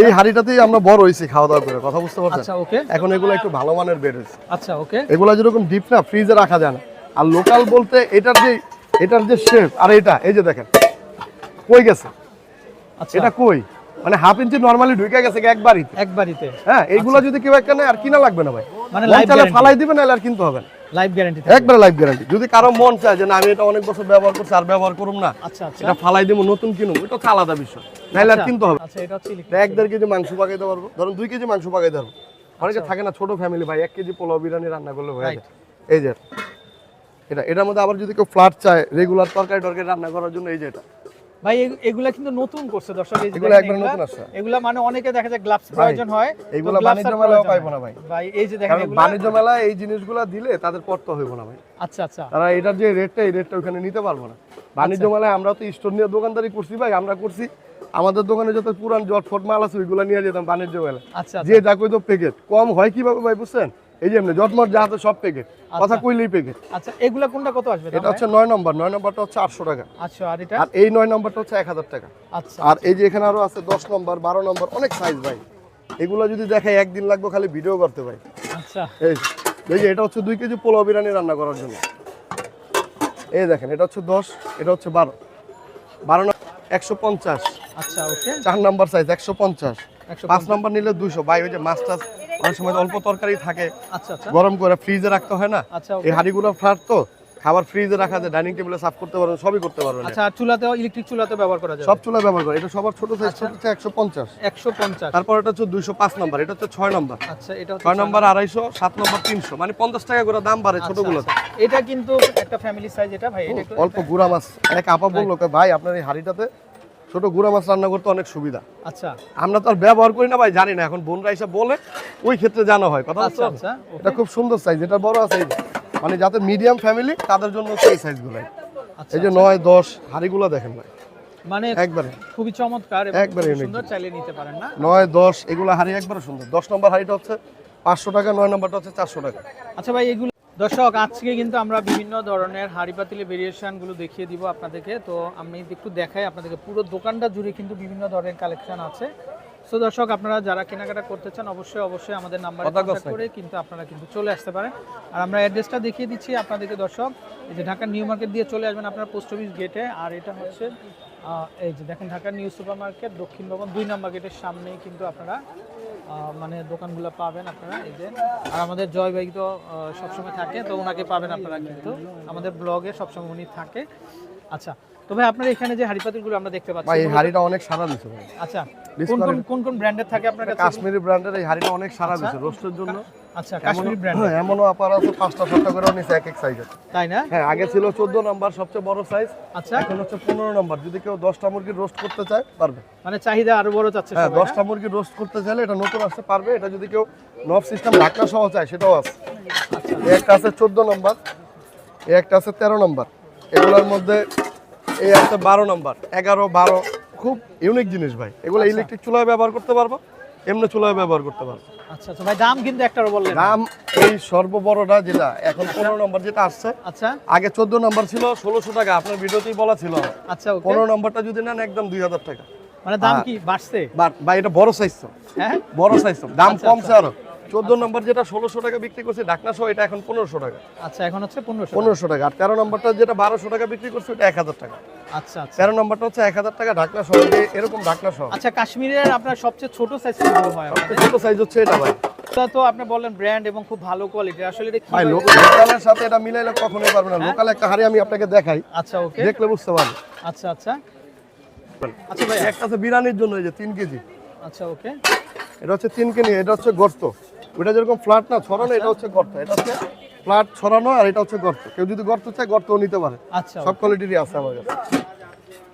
এই হাড়িটাতেই আমরা বড় হয়েছি খাওয়া দাওয়া করে কথা বুঝতে পারছেন? আচ্ছা ওকে। এখন এগুলো একটু ভালো মানের বেড হয়েছে। আচ্ছা ওকে। এগুলো যেরকম ডিপ না ফ্রিজে রাখা যায় না। আর লোকাল বলতে এটার যে এটার যে শেপ আর এটা এই যে দেখেন কই গেছে? আচ্ছা। এটা কই? মানে হাফ ইঞ্চি নরমালি ঢুকে গেছে একবারই? একবারিতে হ্যাঁ এইগুলো যদি কেউ একটা নেয় আর কিনা লাগবে না ভাই। মানে ফালাই দিবেন আর কিনতে হবে না। লাইফ গ্যারান্টি একবারে লাইফ গ্যারান্টি যদি কারও মন চায় যে না আমি এটা অনেক বছর ব্যবহার করছি আর ব্যবহার করুম না আচ্ছা আচ্ছা। এটা ফালাই দিব নতুন কিনুম এটা হচ্ছে আলাদা বিষয়। নাহলে আর আচ্ছা, কিনতে হবে আচ্ছা এটা হচ্ছে এক দেড় কেজি মাংস পাকাইতে পারব। ধরুন দুই কেজি মাংস পাকাইতে পারব। অনেকে থাকে না ছোট ফ্যামিলি ভাই এক কেজি পোলাও বিরিয়ানি রান্না করলে হয়ে যায়। এই যে এটা। এটার মধ্যে আবার যদি কেউ ফ্ল্যাট চায় রেগুলার তরকারি টরকারি রান্না করার জন্য এই যে এটা। ভাই এগুলা কিন্তু নতুন করছে দর্শক এগুলো একবার নতুন আসছে। এগুলা মানে অনেকে দেখা যায় গ্লাভস প্রয়োজন হয় এগুলা বাণিজ্য প্রয়োজন পাইবো না ভাই। ভাই এই যে দেখেন এগুলা বাণিজ্য মেলায় এই জিনিসগুলা দিলে তাদের পড়তে হইব না ভাই। আচ্ছা আচ্ছা। তারা এটার যে রেটটা এই রেটটা ওখানে নিতে পারব না। বাণিজ্য মেলায় আমরা তো স্টোর নিয়ে দোকানদারি করছি ভাই আমরা করছি আমাদের দোকানে যত পুরান জটফট মাল আছে ওইগুলো নিয়ে যেতাম বাণিজ্য মেলায়। আচ্ছা যে যা কই তো প্যাকেট কম হয় কীভাবে ভাই বুঝছেন? এই যে এমনি জটমট যা আছে সব প্যাকেট কথা কইলেই প্যাকেট আচ্ছা এগুলা কোনটা কত আসবে এটা হচ্ছে নয় নম্বর নয় নম্বরটা হচ্ছে আটশো টাকা। আচ্ছা আর এটা? আর এই নয় নম্বরটা হচ্ছে এক হাজার টাকা। আচ্ছা। আর এই যে এখানে আরও আছে দশ নম্বর বারো নম্বর অনেক সাইজ ভাই। এগুলো যদি দেখাই একদিন লাগবে খালি ভিডিও করতে ভাই। আচ্ছা। এই যে, এটা হচ্ছে দুই কেজি পোলাও বিরিয়ানি রান্না করার জন্য। এই দেখেন এটা হচ্ছে দশ এটা হচ্ছে বারো। বারো একশো পঞ্চাশ। আচ্ছা ওকে। চার নাম্বার সাইজ একশো পঞ্চাশ। পাঁচ নাম্বার নিলে দুইশো। ভাই ওই যে মাছ টাছ অনেক সময় অল্প তরকারি থাকে। আচ্ছা আচ্ছা। গরম করে ফ্রিজে রাখতে হয় না? আচ্ছা এই হাঁড়িগুলো ফ্ল্যাট তো খাবার ফ্রিজে রাখা যায় ডাইনিং টেবিলে সাফ করতে পারবেন সবই করতে পারবেন। আচ্ছা আর চুলাতেও ইলেকট্রিক চুলাতেও ব্যবহার করা যাবে? সব চুলা ব্যবহার করে এটা সবার ছোট সাইজ। ছোট হচ্ছে একশো পঞ্চাশ। একশো পঞ্চাশ। তারপর এটা হচ্ছে দুইশো পাঁচ নাম্বার এটা হচ্ছে ছয় নাম্বার। আচ্ছা এটা হচ্ছে ছয় নম্বর আড়াইশো সাত নম্বর তিনশো মানে পঞ্চাশ টাকা করে দাম বাড়ে ছোটগুলো। এটা কিন্তু একটা ফ্যামিলি সাইজ এটা ভাই এটা অল্প গুড়া মাছ। এক আপা বলল ভাই আপনার এই হাঁড়িটাতে ছোট গুড়া মাছ রান্না করতে অনেক সুবিধা। আচ্ছা। আমরা তো আর ব্যবহার করি না ভাই জানি না এখন বোনরা এসে বলে ওই ক্ষেত্রে জানা হয় কথা আচ্ছা আচ্ছা এটা খুব সুন্দর সাইজ এটা বড় যে। মানে যাতে মিডিয়াম ফ্যামিলি তাদের জন্য এই সাইজগুলো আচ্ছা এই যে নয় দশ হাঁড়িগুলো দেখেন ভাই। মানে একবারে। খুবই চমৎকার একবারে সুন্দর চাইলে নিতে পারেন না? নয় দশ এগুলো হাঁড়ি একবারে সুন্দর। দশ নম্বর হাঁড়িটা হচ্ছে পাঁচশো টাকা নয় নম্বরটা হচ্ছে চারশো টাকা। আচ্ছা ভাই এগুলো দর্শক আজকে কিন্তু আমরা বিভিন্ন ধরনের হাড়ি পাতিলের ভেরিয়েশনগুলো দেখিয়ে দিব আপনাদেরকে। তো আমি একটু দেখাই আপনাদেরকে। পুরো দোকানটা জুড়ে কিন্তু বিভিন্ন ধরনের কালেকশন আছে। সো দর্শক আপনারা যারা কেনাকাটা করতে চান অবশ্যই অবশ্যই আমাদের নাম্বারে কন্ট্যাক্ট করে কিন্তু আপনারা কিন্তু চলে আসতে পারেন। আর আমরা অ্যাড্রেসটা দেখিয়ে দিচ্ছি আপনাদেরকে দর্শক। এই যে ঢাকার নিউ মার্কেট দিয়ে চলে আসবেন আপনার পোস্ট অফিস গেটে আর এটা হচ্ছে এই যে দেখেন ঢাকার নিউ সুপার মার্কেট দক্ষিণ ভবন দুই নম্বর গেটের সামনেই কিন্তু আপনারা মানে দোকানগুলো পাবেন আপনারা এই যে। আর আমাদের জয় ভাই তো সবসময় থাকে তো ওনাকে পাবেন আপনারা কিন্তু। আমাদের ব্লগে সবসময় উনি থাকে। আচ্ছা তবে ভাই আপনার এখানে যে হাড়িপাতিলগুলো আমরা দেখতে পাচ্ছি ভাই এই হাড়িটা হাঁড়িটা অনেক সারা দিছে ভাই। আচ্ছা কোন কোন কোন কোন ব্র্যান্ডের থাকে আপনার কাছে? কাশ্মীরি ব্র্যান্ডের এই হাড়িটা অনেক সারা দিছে রোস্টের জন্য। আচ্ছা কাশ্মীরি ব্র্যান্ড এমনও- এমনও আপার আছে পাঁচটা সাতটা করে এক এক তাই না? হ্যাঁ আগে ছিল চোদ্দ নাম্বার সবচেয়ে বড় সাইজ আচ্ছা। এখন হচ্ছে নাম্বার। যদি কেউ মুরগি রোস্ট করতে চায় পারবে। মানে চাহিদা আরও বড় চাচ্ছে হ্যাঁ মুরগি রোস্ট করতে চাইলে এটা নতুন আসতে পারবে। এটা যদি কেউ নব সিস্টেম ঢাকনা সহ চায় সেটাও আছে। আচ্ছা। একটা আছে নম্বর একটা আছে তেরো নম্বর। এগুলোর মধ্যে এই আছে বারো নম্বর। এগারো বারো খুব ইউনিক জিনিস ভাই। এগুলো ইলেকট্রিক চুলায় ব্যবহার করতে পারব। এমনি চুলায় ব্যবহার করতে পারব। আচ্ছা আচ্ছা। ভাই দাম কিন্তু একটারও বললেন দাম এই সর্ববড়টা যেটা এখন পনেরো নম্বর যেটা আসছে। আচ্ছা। আগে নম্বর ছিল ষোলোশো টাকা। আপনার ভিডিওতেই বলা ছিল। আচ্ছা ওকে। পনেরো নম্বরটা যদি নেন একদম দুই হাজার টাকা। মানে দাম। কি বাড়ছে? এটা বড় সাইজ তো। হ্যাঁ? বড় সাইজ তো। দাম আচ্ছা, কমছে আরও। চোদ্দ নম্বর যেটা ষোলোশো টাকা বিক্রি করছে ঢাকনা সহ এটা এখন পনেরোশো টাকা। আচ্ছা এখন হচ্ছে পনেরোশো পনেরোশো টাকা। আর তেরো নম্বরটা যেটা বারোশো টাকা বিক্রি করছে ওটা এক হাজার টাকা। আচ্ছা আচ্ছা। তেরো নম্বরটা হচ্ছে এক হাজার টাকা ঢাকনা সহ এরকম ঢাকনা সহ আচ্ছা কাশ্মীরের আপনার সবচেয়ে ছোট সাইজ কোনগুলো হয়? আপনাদের? ছোট সাইজ হচ্ছে এটা ভাই। এটা তো আপনি বললেন ব্র্যান্ড এবং খুব ভালো কোয়ালিটি আসলে এটা কি ভাই লোকালের সাথে এটা মিলাইলে কখনোই পারবে না। লোকাল একটা হাড়ি আমি আপনাকে দেখাই। আচ্ছা ওকে। দেখলে বুঝতে পারবে আচ্ছা আচ্ছা। আচ্ছা ভাই একটা আছে বিরিয়ানির জন্য এই যে তিন কেজি। আচ্ছা ওকে। এটা হচ্ছে তিন কেজি এটা হচ্ছে গর্ত ওটা যেরকম ফ্ল্যাট না ছড়ানো এটা হচ্ছে গর্ত। এটা হচ্ছে ফ্ল্যাট ছড়ানো আর এটা হচ্ছে গর্ত। কেউ যদি গর্ত চায় গর্তও নিতে পারে। আচ্ছা। সব কোয়ালিটিরই আছে আমার কাছে।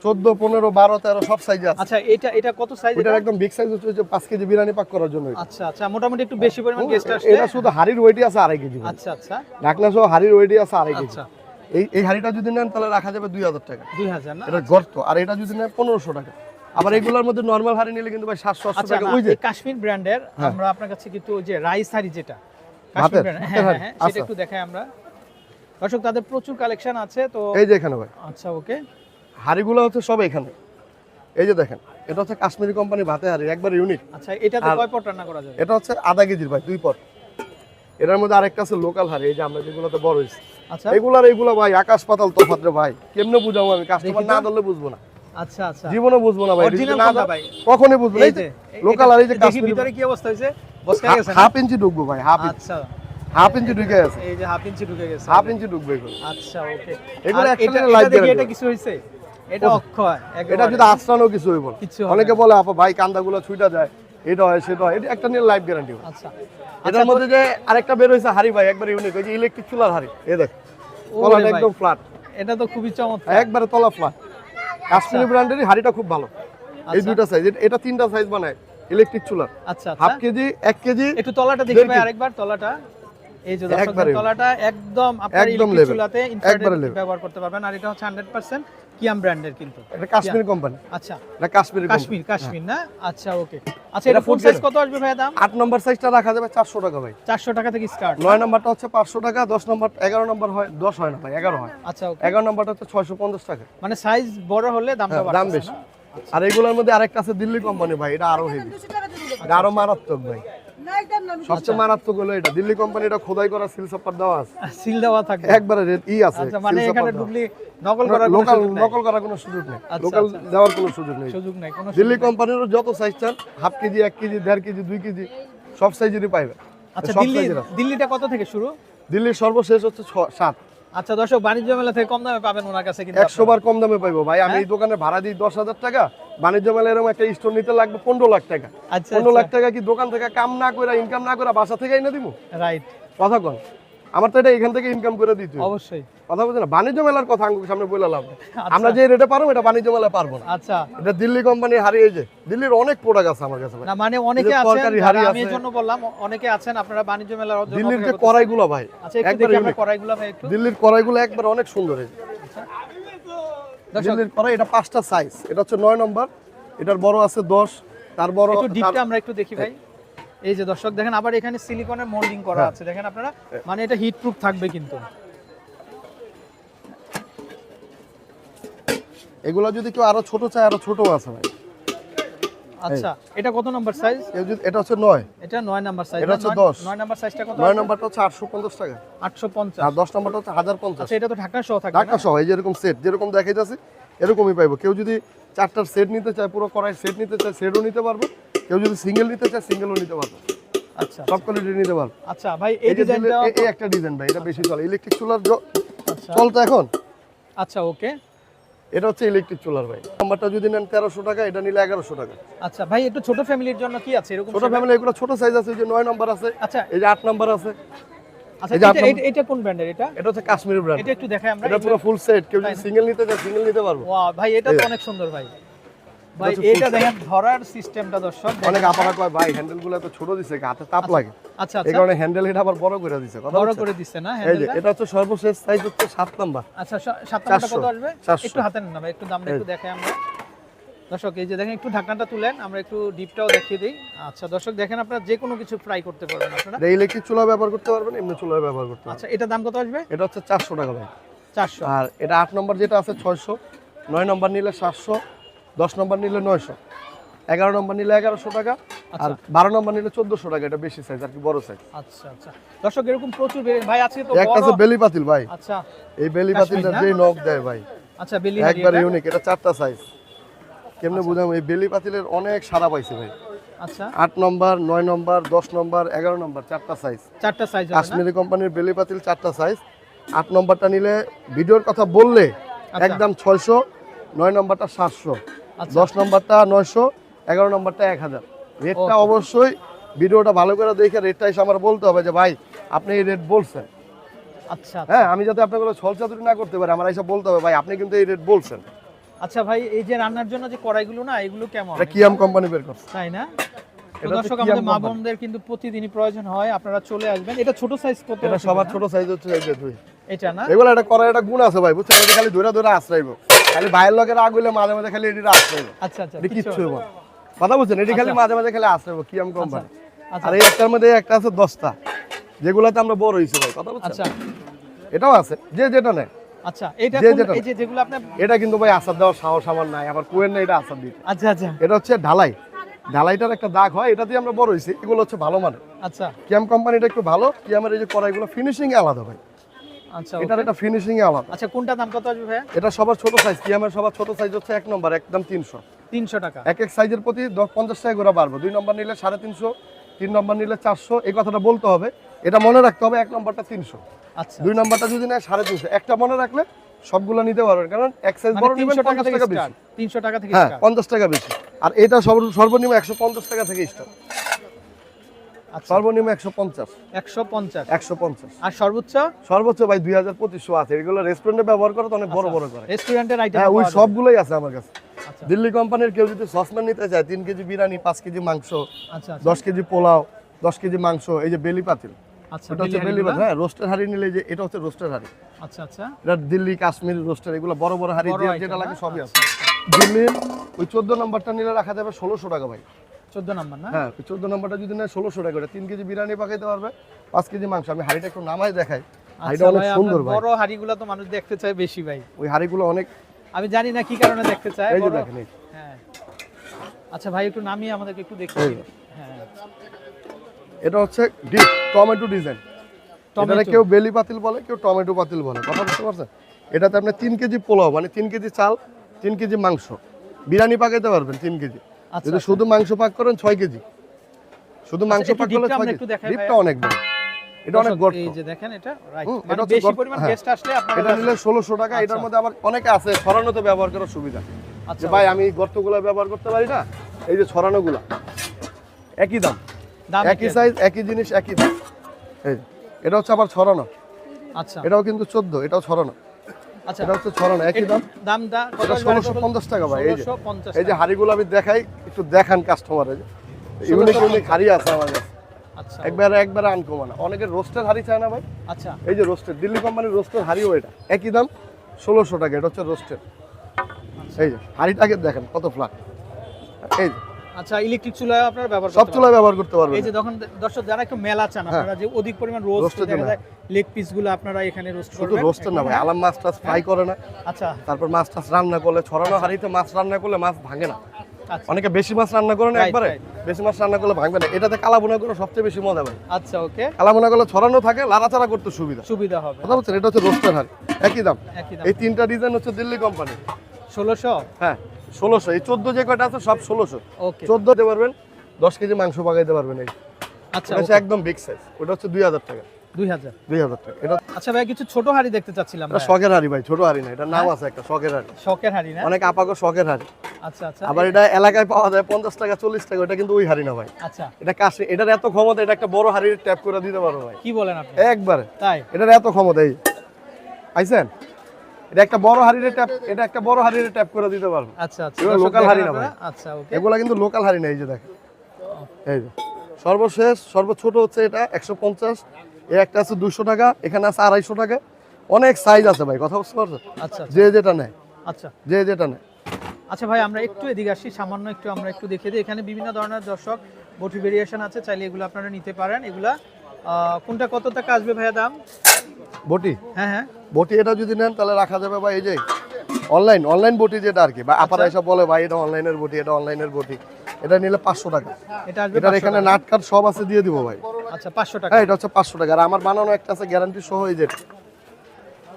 চোদ্দ পনেরো বারো তেরো সব সাইজে আছে। আচ্ছা এটা এটা কত সাইজ ওটার একদম বিগ সাইজ হচ্ছে যে পাঁচ কেজি বিরিয়ানি পাক করার জন্য আচ্ছা আচ্ছা মোটামুটি একটু বেশি পরিমাণ গেস্ট এটা শুধু হাড়ির ওয়েটই আছে আড়াই কেজি আচ্ছা আচ্ছা। ঢাকনা সহ হাড়ির ওয়েটই আছে আড়াই কেজি। আচ্ছা। এই এই হাড়িটা যদি নেন তাহলে রাখা যাবে দুই হাজার টাকা। দুই হাজার না? এটা গর্ত। আর এটা যদি নেন পনেরোশো টাকা। আবার এগুলোর মধ্যে নর্মাল হাড়ি নিলে কিন্তু ভাই সাতশো আটশো আচ্ছা টাকা ওই যে কাশ্মীর ব্র্যান্ডের আমরা আপনার কাছে কিন্তু ওই যে রাইস হাড়ি যেটা কাশ্মীর ভাতের হ্যাঁ হ্যাঁ হ্যাঁ, আচ্ছা। সেটা একটু দেখাই আমরা। দর্শক তাদের প্রচুর কালেকশন আছে তো এই যে এখানে ভাই। আচ্ছা ওকে। হাড়িগুলো হচ্ছে সব এখানে। এই যে দেখেন এটা হচ্ছে কাশ্মীরি কোম্পানি ভাতে হাড়ি একবার ইউনিক আচ্ছা এটাতে কয় পট রান্না করা যাবে এটা হচ্ছে আধা কেজির ভাই দুই পট। এটার মধ্যে আরেকটা আছে লোকাল হাড়ি এই যে আমরা যেগুলোতে বড় হয়েছি। আচ্ছা। এগুলার এগুলো ভাই আকাশ পাতাল তফাত রে ভাই। কেমনে বুঝাবো আমি? কাস্টমার না তো। ধরলে বুঝব না। আচ্ছা আচ্ছা। জীবনে বুঝব না ভাই না কখনই বুঝব এই যে লোকাল আর এই যে ভিতরে কি অবস্থা হয়েছে? বসকা গেছে হাফ ইঞ্চি ঢুকবো ভাই হাফ আচ্ছা। হাফ ইঞ্চি ঢুকে আছে এই যে হাফ ইঞ্চি ঢুকে গেছে। হাফ ইঞ্চি ঢুকবে এগুলো আচ্ছা ওকে। এগুলো একটা এটা এটা দেখি guarantee এটা হবে। কিছু হয়েছে? এটা অক্ষয় এটা যদি আশ্রানো কিছু হইব না। কিচ্ছু হবে অনেকে বলে আপা ভাই কান্দাগুলো ছুইটা যায়। এটা হয় সেটা হয়। এটা একটা নিয়ে লাইফ গ্যারান্টি আচ্ছা। এটার মধ্যে যে আরেকটা বের হয়েছে হাড়ি ভাই একবার ইউনিক ওই যে ইলেকট্রিক চুলার হাড়ি। এই দেখ একদম ফ্ল্যাট এটা তো খুবই চমৎকার। একবারে তলা ফ্ল্যাট কাশ্মীরি ব্র্যান্ডেরই হাড়িটা খুব ভালো। এই আচ্ছা। দুইটা সাইজ এটা তিনটা সাইজ বানায় ইলেকট্রিক চুলা আচ্ছা হাফ আচ্ছা। কেজি এক কেজি একটু তলাটা দেখি ভাই। আরেকবার তলাটা। এই যে তলাটা একদম আপনার ইলেকট্রিক চুলাতে ইনফ্রারেড ব্যবহার করতে পারবেন। আর এটা হচ্ছে 100% কিয়াম ব্র্যান্ডের কিন্তু। এটা কাশ্মীর কোম্পানি। আচ্ছা। এটা কাশ্মীরি কাশ্মীর কাশ্মীর না? আচ্ছা ওকে। আচ্ছা এটা ফুল সাইজ কত আসবে ভাই দাম? আট নম্বর সাইজটা রাখা যাবে চারশো টাকা ভাই। 400 টাকা থেকে স্টার্ট নয় নম্বরটা হচ্ছে পাঁচশো টাকা দশ নম্বর এগারো নম্বর হয় দশ হয় না ভাই এগারো হয়। আচ্ছা ওকে। এগারো নম্বরটা হচ্ছে ছয়শো পঞ্চাশ টাকা। মানে সাইজ বড় হলে দামটা হ্যাঁ, দাম বেশি। আর এগুলোর মধ্যে আরেকটা আছে দিল্লি কোম্পানি ভাই এটা আরও হেভি এটা আরও মারাত্মক ভাই। সবচেয়ে মারাত্মক হলো এটা। দিল্লি কোম্পানি এটা খোদাই করা সিল দেওয়া আছে। সিল দেওয়া থাকবে একবারে রেট ই আছে আচ্ছা মানে এখানে ঢুকলে নকল করার কোনো লোকাল সুযোগ নকল করার কোনো সুযোগ নেই। আচ্ছা, লোকাল আচ্ছা। দেওয়ার কোনো সুযোগ নেই। সুযোগ নাই কোনো দিল্লি যত সাইজ চান হাফ কেজি এক কেজি দেড় কেজি দুই কেজি সব সাইজেরই পাইবে। আচ্ছা দিল্লি দিল্লিটা কত থেকে শুরু? দিল্লির সর্বশেষ হচ্ছে সাত। আচ্ছা দর্শক বাণিজ্য মেলা থেকে কম দামে পাবেন ওনার কাছে কিন্তু একশো বার কম দামে পাইবো। ভাই আমি হ্যাঁ? এই দোকানে ভাড়া দিই দশ হাজার টাকা বাণিজ্য মেলা এরকম একটা স্টোর নিতে লাগবে পনেরো লাখ টাকা। আচ্ছা পনেরো লাখ টাকা কি দোকান থেকে কাম না করে ইনকাম না করে বাসা থেকে এনে দিব? রাইট কথা কন। আমার তো এটা এখান থেকে ইনকাম করে দিতে অবশ্যই। কথা বলছেন বাণিজ্য মেলার কথা আঙ্গুর সামনে বলে লাভ আচ্ছা। আমরা যে রেটে পারব এটা বাণিজ্য মেলায় পারব না। আচ্ছা। এটা দিল্লি কোম্পানি হারিয়ে যে দিল্লির অনেক প্রোডাক্ট আছে আমার কাছে না মানে অনেকে আছেন আমি এর জন্য বললাম অনেকে আছেন আপনারা বাণিজ্য মেলার জন্য দিল্লির যে। কড়াইগুলো ভাই আচ্ছা একবার আমরা। কড়াইগুলো ভাই একটু। দিল্লির কড়াইগুলো একবার অনেক সুন্দর এই দর্শক দিল্লির এটা পাঁচটা সাইজ এটা হচ্ছে নয় নম্বর এটার বড় আছে দশ তার বড় একটু ডিপটা আমরা একটু দেখি ভাই। এই যে দর্শক দেখেন আবার এখানে সিলিকনের মোল্ডিং করা হ্যাঁ। আছে। দেখেন আপনারা মানে এটা হিট প্রুফ থাকবে কিন্তু। এগুলো যদি কেউ আরও ছোট চায় আরও ছোট আছে ভাই। আচ্ছা এটা কত নম্বর সাইজ এটা হচ্ছে নয়। এটা নয় নাম্বার সাইজ এটা হচ্ছে 10 নয় নাম্বার সাইজটা কত? নয় নম্বরটা হচ্ছে আটশো পঞ্চাশ টাকা। আটশো পঞ্চাশ। আর দশ নম্বরটা হচ্ছে হাজার পঞ্চাশ। আচ্ছা এটা তো ঢাকা সহ থাকবে ঢাকা? সহ এই যেরকম সেট যেরকম দেখাই এরকমই পাইবো। কেউ যদি চারটার সেট নিতে চায় পুরো কড়াই সেট নিতে চায় সেটও নিতে পারব। কেউ যদি সিঙ্গেল নিতে চায় সিঙ্গেলও নিতে পারব। আচ্ছা সব কোয়ালিটি নিতে পারব। আচ্ছা। ভাই এই ডিজাইনটা একটা ডিজাইন ভাই এটা বেশি চলে। ইলেকট্রিক চুলার আচ্ছা। চলতো এখন? আচ্ছা ওকে। এটা হচ্ছে ইলেকট্রিক চুলার ভাই। নাম্বারটা যদি নেন তেরোশো টাকা এটা নিলে এগারোশো টাকা। আচ্ছা ভাই একটু ছোট ফ্যামিলির জন্য কি আছে? এরকম ছোট ফ্যামিলি এগুলো ছোট সাইজ আছে যে নয় নম্বর আছে আচ্ছা। এই যে আট নম্বর আছে। আচ্ছা এটা- এটা- এটা কোন ব্র্যান্ডের এটা? এটা হচ্ছে কাশ্মীরি ব্র্যান্ড এটা একটু দেখাই আমরা এটা পুরো ফুল সেট কেউ যদি সিঙ্গেল নিতে চায় সিঙ্গেল নিতে পারব। ওয়াও ভাই এটা তো অনেক সুন্দর ভাই। ভাই এটা দেখেন ধরার সিস্টেমটা দর্শক অনেক আপারা কয় ভাই হ্যান্ডেলগুলো তো ছোট দিছে হাতে তাপ লাগে। আচ্ছা এই আচ্ছা। কারণে হ্যান্ডেল এটা আবার বড় করে দিছে কথা বড় করে দিচ্ছে না এই যে এটা হচ্ছে সর্বশেষ সাইজ হচ্ছে সাত নাম্বার। আচ্ছা স- সাত নাম্বারটা কত আসবে? 400 একটু হাতে নেন না ভাই একটু দামটা একটু দেখাই আমরা। দর্শক এই যে দেখেন একটু ঢাকনাটা তুলেন আমরা একটু ডিপটাও দেখিয়ে দিই। আচ্ছা দর্শক দেখেন আপনারা যে কোনো কিছু ফ্রাই করতে পারবেন আপনারা। ইলেকট্রিক চুলা ব্যবহার করতে পারবেন এমনি চুলা ব্যবহার করতে পারবেন। আচ্ছা এটা দাম কত আসবে? এটা হচ্ছে চারশো টাকা ভাই। চারশো। আর এটা আট নম্বর যেটা আছে ছয়শো নয় নম্বর নিলে সাতশো দশ নম্বর নিলে নয়শো এগারো নম্বর নিলে এগারোশো টাকা আর আচ্ছা। বারো নম্বর নিলে চোদ্দশো টাকা এটা বেশি সাইজ আর কি বড় সাইজ আচ্ছা আচ্ছা। দর্শক এরকম প্রচুর ভাই তো একটা আছে বেলি পাতিল ভাই। আচ্ছা। এই বেলি পাতিলটা? যেই নখ দেয় ভাই। আচ্ছা বেলি একবার ইউনিক এটা চারটা সাইজ কেমনে বুঝাম এই বেলি পাতিলের অনেক সারা পাইছে ভাই। আচ্ছা। আট নম্বর নয় নম্বর দশ নম্বর এগারো নম্বর চারটা সাইজ চারটা সাইজ কাশ্মীরি কোম্পানির বেলি পাতিল চারটা সাইজ আট নম্বরটা নিলে ভিডিওর কথা বললে আচ্ছা। একদম ছয়শো নয় নম্বরটা সাতশো। আচ্ছা দশ নম্বরটা নয়শো এগারো নম্বরটা এক হাজার রেটটা অবশ্যই ভিডিওটা ভালো করে দেখে রেটটা এসে আমার বলতে হবে যে ভাই আপনি এই রেট বলছেন। আচ্ছা হ্যাঁ আমি যাতে আপনাকে ছল চাতুরি না করতে পারি আমার এসে বলতে হবে ভাই আপনি কিন্তু এই রেট বলছেন। আচ্ছা ভাই এই যে রান্নার জন্য যে কড়াইগুলো না এগুলো কেমন? এটা কিয়াম কোম্পানি বের করছে। তাই না? দর্শক আমাদের মা বোনদের কিন্তু প্রতিদিনই প্রয়োজন হয় আপনারা চলে আসবেন। এটা ছোট সাইজ কত এটা সবার ছোট সাইজ হচ্ছে এই যে দুই। এটা না? এগুলো একটা করার একটা গুণ আছে ভাই বুঝছেন? খালি ধরে ধরে আশ্রাইব খালি ভাইয়ের লোকের আগুলে মাঝে মাঝে খালি এটি আশ্রাইব আচ্ছা আচ্ছা কিচ্ছু হইব কথা বুঝছেন? এটি খালি আচ্ছা। মাঝে মাঝে খালি আশ্রাইব কিয়াম কোম্পানি আচ্ছা আর এই একটার মধ্যে একটা আছে দশটা। যেগুলোতে আমরা বড় হয়েছে ভাই কথা বুঝছেন? আচ্ছা। এটাও আছে যে যেটা নেয়। আচ্ছা এটা এই যে যেগুলো কিন্তু ভাই আসার দেওয়ার সাহস আমার নাই আবার কোয়েন না এটা আসার দিতে। আচ্ছা আচ্ছা। এটা হচ্ছে ঢালাই। ঢালাইটার একটা দাগ হয় এটা দিয়ে আমরা বড় হয়েছি এগুলো হচ্ছে ভালো মানের। আচ্ছা। কিয়াম কোম্পানিটা একটু ভালো কিয়ামের এই যে কড়াইগুলো ফিনিশিং আলাদা ভাই। আচ্ছা এটার একটা ফিনিশিং আলাদা। আচ্ছা কোনটা দাম কত আসবে ভাইয়া? এটা সবার ছোট সাইজ কিয়ামের সবার ছোট সাইজ হচ্ছে এক নম্বর একদম তিনশো। তিনশো টাকা। এক এক সাইজের প্রতি দশ পঞ্চাশ টাকা করে বাড়বো দুই নম্বর নিলে সাড়ে তিনশো তিন নম্বর নিলে চারশো এই কথাটা বলতে হবে। এটা মনে রাখতে হবে এক নম্বরটা তিনশো। আচ্ছা। দুই নম্বরটা যদি নেয় সাড়ে তিনশো। একটা মনে রাখলে সবগুলো নিতে পারবেন কারণ এক সাইজ মানে বড় নেবেন টাকা থেকে বেশি। স্টার্ট তিনশো টাকা থেকে হ্যাঁ স্টার্ট পঞ্চাশ টাকা বেশি। আর এটা সর্বনিম্ন একশো পঞ্চাশ টাকা থেকে স্টার্ট সর্বনিম্ন একশো পঞ্চাশ। একশো পঞ্চাশ। একশো পঞ্চাশ। আর সর্বোচ্চ? সর্বোচ্চ ভাই দুই হাজার পঁচিশশো আছে। এগুলো রেস্টুরেন্টে ব্যবহার করে তো অনেক বড় বড় করে। রেস্টুরেন্টের আইটেম হ্যাঁ ওই সবগুলোই আছে আমার কাছে। আচ্ছা। দিল্লি কোম্পানির কেউ যদি সসম্যান নিতে চায় তিন কেজি বিরিয়ানি পাঁচ কেজি মাংস আচ্ছা আচ্ছা। দশ কেজি পোলাও দশ কেজি মাংস এই যে বেলি পাতিল। আচ্ছা এটা হচ্ছে বেলি পাতিল। হ্যাঁ রোস্টের হাড়ি নিলে যে এটা হচ্ছে রোস্টের হাড়ি। আচ্ছা আচ্ছা। এটা দিল্লি কাশ্মীর রোস্টের এগুলো বড় বড় হাড়ি বড় যেটা লাগে সবই আছে। আচ্ছা, দিল্লির ওই চোদ্দ নম্বরটা নিলে রাখা যাবে ষোলোশো টাকা ভাই। চোদ্দ নাম্বার না? হ্যাঁ নম্বরটা যদি নেয় ষোলোশো টাকা করে তিন কেজি বিরিয়ানি পাকাইতে পারবে পাঁচ কেজি মাংস। আমি হাড়িটা একটু নামাই দেখাই। হাড়িটা আচ্ছা অনেক সুন্দর ভাই। বড় হাড়িগুলো তো মানুষ দেখতে চায় বেশি ভাই। ওই হাড়িগুলো অনেক আমি জানি না কি কারণে দেখতে চায় এই যে দেখেন হ্যাঁ। আচ্ছা ভাই একটু নামিয়ে আমাদেরকে একটু দেখতে। হ্যাঁ। এটা হচ্ছে ডিপ টমেটো ডিজাইন। এটা কেউ বেলি পাতিল বলে কেউ টমেটো পাতিল বলে। কথা বুঝতে পারছেন? এটাতে আপনি তিন কেজি পোলাও মানে তিন কেজি চাল তিন কেজি মাংস। বিরিয়ানি পাকাইতে পারবেন তিন কেজি। যদি শুধু মাংস পাক করেন ছয় কেজি। শুধু মাংস পাক করলে ছয় কেজি। ডিপটা অনেক বড়। এটা অনেক গর্ত। এই যে দেখেন এটা রাইট মানে এটা বেশি পরিমাণ হ্যাঁ। গেস্ট আসলে আপনারা এটা নিলে ষোলোশো টাকা এটার আচ্ছা। মধ্যে আবার অনেকে আছে ছড়ানোতে ব্যবহার করার সুবিধা। আচ্ছা। ভাই আমি গর্তগুলো ব্যবহার করতে পারি না? এই যে ছড়ানোগুলা। একই দাম। একই সাইজ একই জিনিস একই দাম। এই এটা হচ্ছে আবার ছড়ানো। আচ্ছা। এটাও কিন্তু চোদ্দ এটাও ছড়ানো। আচ্ছা এটা হচ্ছে ছড়ানো একই দাম? দামটা এটা? ষোলোশো পঞ্চাশ টাকা ভাই এই যে। 1650 এই যে হাড়িগুলো আমি দেখাই একটু দেখান কাস্টমারে যে ইউনিক ইউনিক হাড়ি আছে আমার কাছে। আচ্ছা। একবারে একবারে আনকমন অনেকে রোস্টের হাড়ি চায় না ভাই। আচ্ছা। এই যে রোস্টের দিল্লি কোম্পানির রোস্টের হাড়িও এটা। একই দাম ষোলোশো টাকা এটা হচ্ছে রোস্টের এই যে হাড়িটাকে দেখেন কত ফ্ল্যাট এই যে, আচ্ছা ইলেকট্রিক চুলা আপনারা ব্যবহার সব চুলায় ব্যবহার করতে। পারবেন। এই যে যখন দর্শক যারা একটু মেলা চান হ্যাঁ। আপনারা যে অধিক পরিমাণ রোস্ট দেখা যায় লেগ পিসগুলো আপনারা এখানে রোস্ট শুধু করবেন। রোস্টের না ভাই আলাম মাছ টাছ ফ্রাই করে না। আচ্ছা। তারপর মাছ টাছ রান্না করলে ছড়ানো হাড়িতে মাছ রান্না করলে মাছ ভাঙে না। আচ্ছা। অনেকে বেশি মাছ রান্না করে না একবারে। বেশি মাছ রান্না করলে ভাঙবে না। এটাতে কালা বোনা করে সবচেয়ে বেশি মজা ভাই। আচ্ছা ওকে। কালা বোনা করলে ছড়ানো থাকে লাড়াচাড়া করতে সুবিধা। সুবিধা হবে। কথা বলছেন? এটা হচ্ছে রোস্টার হাড়ি। একই দাম। একই দাম। এই তিনটা ডিজাইন হচ্ছে দিল্লি কোম্পানি ষোলোশো? হ্যাঁ। ষোলোশো এই চোদ্দ যে কয়টা আছে সব ষোলোশো। চোদ্দ দিতে পারবেন দশ কেজি মাংস পাকাইতে পারবেন এই। আচ্ছা এটা একদম বিগ সাইজ ওটা হচ্ছে দুই হাজার টাকা। দুই হাজার। দুই হাজার টাকা। এটা আচ্ছা ভাই কিছু ছোট হাড়ি দেখতে চাচ্ছিলাম এটা শখের হাড়ি ভাই ছোট হাড়ি না এটা নাম আছে একটা শখের হাড়ি। শখের হাড়ি না? অনেক আপাকে শখের হাড়ি। আচ্ছা আচ্ছা। আবার এটা এলাকায় পাওয়া যায় পঞ্চাশ টাকা চল্লিশ টাকা ওটা কিন্তু ওই হাড়ি না ভাই। আচ্ছা। এটা কাশি এটার এত ক্ষমতা এটা একটা বড় হাড়ির ট্যাপ করে দিতে পারো ভাই। কি বলেন আপনি? একবারে। তাই? এটার এত ক্ষমতা এই। এটা একটা বড় হাড়ির ট্যাপ এটা একটা বড় হাড়ির ট্যাপ করে দিতে পারব। আচ্ছা আচ্ছা। দর্শক হাড়ি না? ভাই। আচ্ছা ওকে। এগুলা কিন্তু লোকাল হাড়ি না এই যে দেখেন। এই যে। সর্বশেষ সর্বছোট হচ্ছে এটা একশো পঞ্চাশ। এ একটা আছে দুশো টাকা এখানে আছে আড়াইশো টাকা। অনেক সাইজ আছে ভাই কথা বুঝতে পারছ আচ্ছা যে যেটা নেয়। আচ্ছা। যে যেটা নেয়। আচ্ছা ভাই আমরা একটু এদিকে আসি সামান্য একটু আমরা একটু দেখে দিই। এখানে বিভিন্ন ধরনের দর্শক বটি ভেরিয়েশন আছে চাইলে এগুলো আপনারা নিতে পারেন। এগুলা কোনটা কত টাকা আসবে ভাইয়া দাম? বটি? হ্যাঁ হ্যাঁ। বটি এটা যদি নেন তাহলে রাখা যাবে ভাই এই যে অনলাইন অনলাইন বটি যেটা আর কি। বা আপারা আচ্ছা। এসব বলে ভাই এটা অনলাইনের বটি এটা অনলাইনের বটি। এটা নিলে পাঁচশো টাকা। এটা এটার এখানে টাকা। নাট কাট সব আছে দিয়ে দিব ভাই। আচ্ছা পাঁচশো টাকা। হ্যাঁ এটা হচ্ছে পাঁচশো টাকা। আর আমার বানানো একটা আছে গ্যারান্টি সহ এই যে।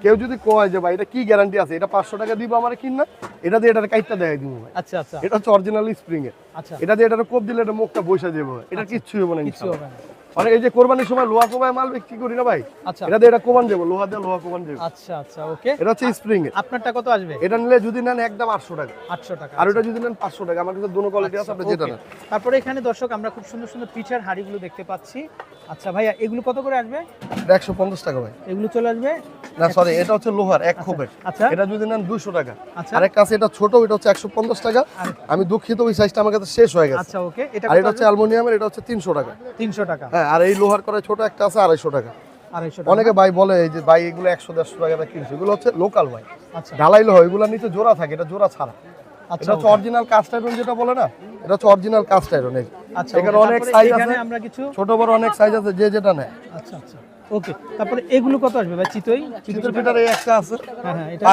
কেউ যদি কয় যে ভাই এটা কি গ্যারান্টি আছে? এটা পাঁচশো টাকা দিব আমার কিন না। এটা দিয়ে এটার কাইটটা দেয় দিব ভাই। আচ্ছা আচ্ছা। এটা হচ্ছে অরিজিনাল স্প্রিং এর আচ্ছা। এটা দিয়ে এটার কোপ দিলে এটা মুখটা বসে যাবে এটা কিচ্ছু হবে না। কিছু ইনশাআল্লাহ। হবে না অনেক এই যে কোরবানির সময় লোহা কোবায় মাল বিক্রি করি না ভাই? আচ্ছা। এটা এটা কোবান যাব লোহা দিয়ে লোহা কোবান যাবে আচ্ছা আচ্ছা ওকে। এটা হচ্ছে স্প্রিং এর। আপনারটা কত আসবে? এটা নিলে যদি নেন একদম আটশো টাকা। আটশো টাকা আর ওটা যদি নেন পাঁচশো টাকা। আমার কাছে দুটো কোয়ালিটি আছে আপনি যেটা. নেন। তারপরে এখানে দর্শক আমরা খুব সুন্দর সুন্দর পিঠার হাড়িগুলো দেখতে পাচ্ছি। আচ্ছা ভাইয়া এগুলো কত করে আসবে? এটা একশো পঞ্চাশ টাকা ভাই। এগুলো চলে আসবে? না সরি এটা হচ্ছে লোহার এক খোপের। আচ্ছা। এটা যদি নেন দুশো টাকা। আচ্ছা। আরেকটা আছে এটা ছোট এটা হচ্ছে একশো পঞ্চাশ টাকা। আমি দুঃখিত ওই সাইজটা আমার কাছে শেষ হয়ে গেছে। আচ্ছা ওকে। এটা আর এটা হচ্ছে অ্যালুমিনিয়ামের এটা হচ্ছে তিনশো টাকা। তিনশো টাকা। হ্যাঁ আর এই লোহার করে ছোট একটা আছে আড়াইশো টাকা। অনেকে ভাই বলে এই যে ভাই এগুলো একশো দেড়শো টাকা কিনছে এগুলো হচ্ছে লোকাল ভাই। আচ্ছা। ঢালাই লোহা এগুলো নিচে জোড়া থাকে এটা জোড়া ছাড়া। আচ্ছা এটা হচ্ছে অরিজিনাল কাস্ট আয়রন যেটা বলে না এটা হচ্ছে অরিজিনাল কাস্ট আয়রন আচ্ছা এখানে অনেক সাইজ আছে আমরা কিছু ছোট বড় অনেক সাইজ আছে যে যেটা নেয়। আচ্ছা আচ্ছা ওকে তারপরে এগুলো কত আসবে ভাই চিতই? চিতল পিঠার এই একটা আছে হ্যাঁ হ্যাঁ এটা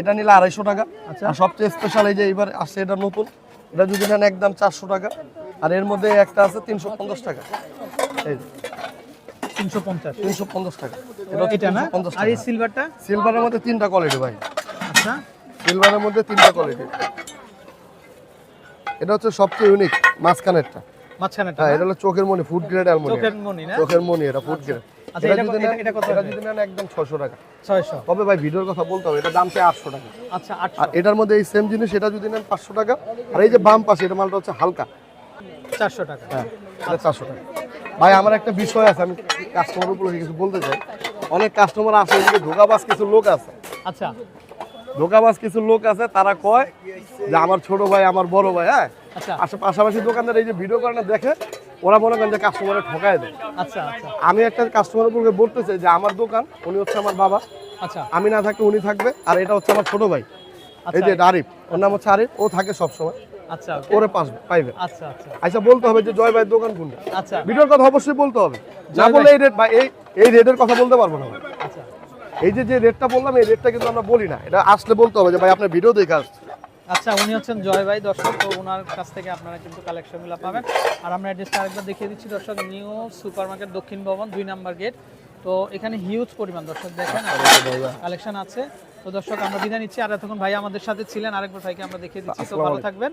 এটা নিলে আড়াইশো টাকা। আচ্ছা। আর সবচেয়ে স্পেশাল এই যে এবার আসছে এটা নতুন। এটা যদি নেন একদম চারশো টাকা। আর এর মধ্যে একটা আছে তিনশো পঞ্চাশ টাকা। তিনশো পঞ্চাশ। তিনশো পঞ্চাশ টাকা। এটা না? আর এই সিলভারটা সিলভারের মধ্যে তিনটা কোয়ালিটি ভাই। আচ্ছা। সিলভারের মধ্যে তিনটা কোয়ালিটি এটা হচ্ছে সবচেয়ে ইউনিক মাঝখানেরটা। হ্যাঁ? এটা হলো চোখের মনি ফুড গ্রেড অ্যালমোনিয়াম চোখের মনি না? চোখের মনি এটা ফুড গ্রেড আচ্ছা, এটা এটা যদি কত- নেন এটা-? যদি একদম টাকা। তবে ভাই ভিডিওর কথা বলতে হবে এটা দাম চাই আটশো টাকা। আচ্ছা আর এটার মধ্যে এই সেম জিনিস এটা যদি নেন পাঁচশো টাকা। আর এই যে বাম পাশে এটা মালটা হচ্ছে হালকা। চারশো টাকা। হ্যাঁ এটা টাকা। ভাই আমার একটা বিষয় আছে আমি কাস্টমার উপলক্ষে কিছু বলতে চাই। অনেক কাস্টমার আসে এদিকে ধোকাবাজ কিছু লোক আছে। আচ্ছা। ধোকাবাজ কিছু লোক আছে তারা কয় যে আমার ছোট ভাই আমার বড় ভাই হ্যাঁ? আচ্ছা। পাশাপাশি দোকানদার এই যে ভিডিও করে না দেখে ওরা মনে করেন যে কাস্টমারে ঠকায় দেয়। আচ্ছা আচ্ছা। আমি একটা কাস্টমার উপলক্ষে বলতে চাই যে আমার দোকান উনি হচ্ছে আমার বাবা। আচ্ছা। আমি না থাকলে উনি থাকবে আর এটা হচ্ছে আমার ছোট ভাই। এই আচ্ছা। যে আরিফ ওর নাম হচ্ছে আরিফ ও থাকে সবসময়। আচ্ছা আচ্ছা আচ্ছা। আচ্ছা বলতে হবে যে জয় ভাইয়ের দোকান কোনটা? আচ্ছা। ভিডিওর কথা অবশ্যই বলতে হবে। না জয় এই রেট ভাই এই এই রেটের কথা বলতে পারব না। আচ্ছা। এই যে যে রেটটা বললাম এই রেটটা কিন্তু আমরা বলি না। এটা আসলে বলতে হবে যে ভাই আপনার ভিডিও দেখে আসছে আচ্ছা উনি হচ্ছেন জয় ভাই দর্শক। তো ওনার কাছ থেকে আপনারা কিন্তু কালেকশনগুলো পাবেন। আর আমরা অ্যাড্রেসটা আরেকবার দেখিয়ে দিচ্ছি দর্শক। নিউ সুপার মার্কেট দক্ষিণ ভবন দুই নাম্বার গেট তো এখানে হিউজ পরিমাণ দর্শক দেখেন কালেকশন আছে। তো দর্শক আমরা বিদায় নিচ্ছি। আর এতক্ষণ ভাই আমাদের সাথে ছিলেন আরেকবার ভাইকে আমরা দেখিয়ে দিচ্ছি। তো ভালো থাকবেন।